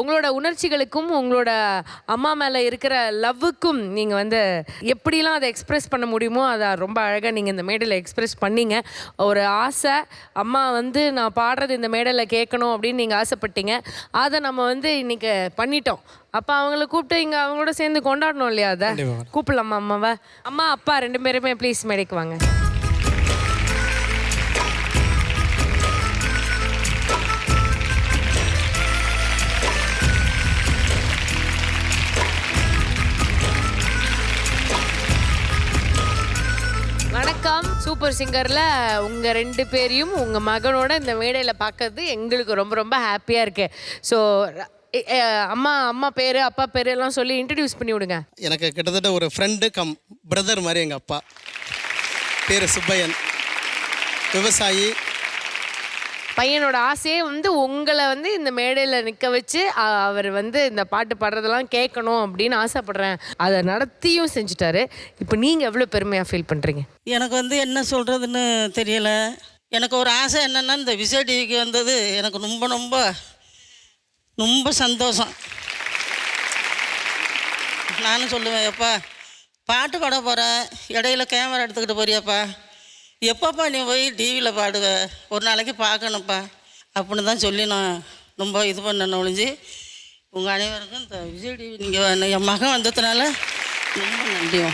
உங்களோட உணர்ச்சிகளுக்கும் உங்களோட அம்மா மேலே இருக்கிற லவ்வுக்கும் நீங்கள் வந்து எப்படிலாம் அதை எக்ஸ்பிரஸ் பண்ண முடியுமோ அதை ரொம்ப அழகாக நீங்கள் இந்த மேடையில் எக்ஸ்பிரஸ் பண்ணீங்க. ஒரு ஆசை அம்மா வந்து நான் பாடுறது இந்த மேடையில் கேட்கணும் அப்படின்னு நீங்கள் ஆசைப்பட்டீங்க. அதை நம்ம வந்து இன்னைக்கு பண்ணிட்டோம். அப்போ அவங்கள கூப்பிட்டு இங்கே அவங்களோட சேர்ந்து கொண்டாடணும் இல்லையா அதை? கூப்பிடலாமா அம்மாவை? அம்மா அப்பா ரெண்டு பேருமே ப்ளீஸ் மேடைக்கு வாங்க. வணக்கம். சூப்பர் சிங்கரில் உங்கள் ரெண்டு பேரையும் உங்கள் மகனோட இந்த மேடையில் பார்க்கறது எங்களுக்கு ரொம்ப ரொம்ப ஹாப்பியாக இருக்கு. ஸோ அம்மா அம்மா பேர் அப்பா பேர் எல்லாம் சொல்லி இன்ட்ரடியூஸ் பண்ணி விடுங்க. எனக்கு கிட்டத்தட்ட ஒரு ஃப்ரெண்டு கம் பிரதர் மாதிரி எங்கள் அப்பா. பேர் சுப்பையன். விவசாயி பையனோட ஆசையே வந்து உங்களை வந்து இந்த மேடையில் நிற்க வச்சு அவர் வந்து இந்த பாட்டு பாடுறதெல்லாம் கேட்கணும் அப்படின்னு ஆசைப்படுறேன். அதை நடத்தியும் செஞ்சுட்டாரு. இப்போ நீங்கள் எவ்வளோ பெருமையாக ஃபீல் பண்ணுறீங்க எனக்கு வந்து என்ன சொல்கிறதுன்னு தெரியலை. எனக்கு ஒரு ஆசை என்னென்னா இந்த விஜய் டிவிக்கு வந்தது எனக்கு ரொம்ப ரொம்ப ரொம்ப சந்தோஷம். நானும் சொல்லுவேன் எப்பா பாட்டு பாட போகிறேன் இடையில கேமரா எடுத்துக்கிட்டு போறியாப்பா? எப்பப்பா நீ போய் டிவியில் பாடுவ? ஒரு நாளைக்கு பார்க்கணும்ப்பா. அப்படின்னு தான் சொல்லி நான் ரொம்ப இது பண்ணேன் ஒழிஞ்சு. உங்கள் அனைவருக்கும் இந்த விஜய் டிவி நீங்கள் என் மகன் வந்ததுனால ரொம்ப நன்றிமா